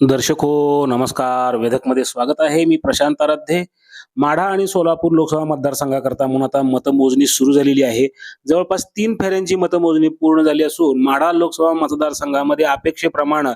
दर्शक हो नमस्कार. वेधकमध्ये स्वागत आहे. मी प्रशांत आराध्ये. माढा आणि सोलापूर लोकसभा मतदारसंघाकरता म्हणून आता मतमोजणी सुरू झालेली आहे. जवळपास तीन फेऱ्यांची मतमोजणी पूर्ण झाली असून माढा लोकसभा मतदारसंघामध्ये अपेक्षेप्रमाणे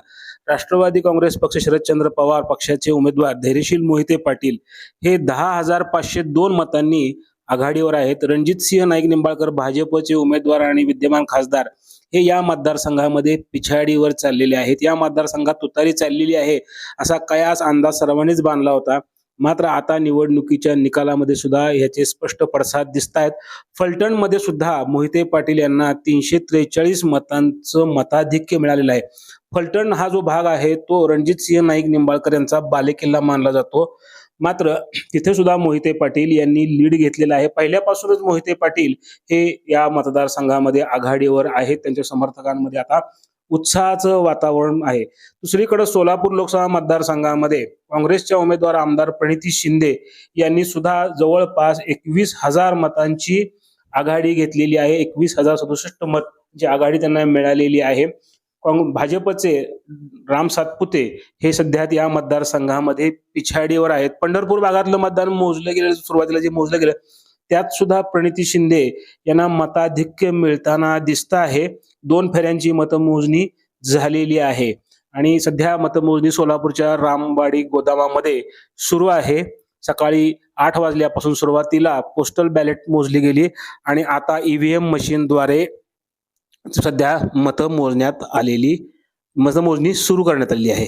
राष्ट्रवादी काँग्रेस पक्ष शरदचंद्र पवार पक्षाचे उमेदवार धैर्यशील मोहिते पाटील हे दहा हजार पाचशे दोन मतांनी आघाडीवर आहेत. रणजित सिंह नाईक निंबाळकर भाजपचे उमेदवार आणि विद्यमान खासदार हे या मतदारसंघामध्ये पिछाडीवर चाललेले आहेत. या मतदारसंघात तुतारी चाललेली आहे असा कयास अंदाज सर्वांनीच बांधला होता. मात्र आता निवडणुकीच्या निकालामध्ये सुद्धा याचे स्पष्ट पडसाद दिसत आहेत. फलटणमध्ये सुद्धा मोहिते पाटील यांना तीनशे त्रेचाळीस मतांचं मताधिक्य मिळालेलं आहे. फलटण हा जो भाग आहे तो रणजित सिंह नाईक निंबाळकर यांचा बालेकिल्ला मानला जातो. मात्र तिथे सुद्धा मोहिते पाटील यांनी लीड घेतलेला आहे. पहिल्यापासूनच मोहिते पाटील हे या मतदारसंघामध्ये आघाडीवर आहेत. त्यांच्या समर्थकांमध्ये आता उत्साहाचं वातावरण आहे. दुसरीकडे सोलापूर लोकसभा मतदारसंघामध्ये काँग्रेसच्या उमेदवार आमदार प्रणिती शिंदे यांनी सुद्धा जवळपास एकवीस हजार मतांची आघाडी घेतलेली आहे. एकवीस हजार सदुसष्ट मत जी आघाडी त्यांना मिळालेली आहे. भाजपचे राम सातपुते हे सध्या या मतदारसंघामध्ये पिछाडीवर आहेत. पंढरपूर भागातलं मतदान मोजलं गेलं सुरुवातीला जे मोजलं गेलं त्यात सुद्धा प्रणिती शिंदे यांना मताधिक्य मिळताना दिसत आहे. दोन फेऱ्यांची मतमोजणी झालेली आहे. आणि सध्या मतमोजणी सोलापूरच्या रामवाडी गोदामामध्ये सुरू आहे. सकाळी आठ वाजल्यापासून सुरुवातीला पोस्टल बॅलेट मोजली गेली. आणि आता ईव्हीएम मशीनद्वारे सध्या मतं मोजण्यात आलेली मतमोजणी सुरू करण्यात आली आहे.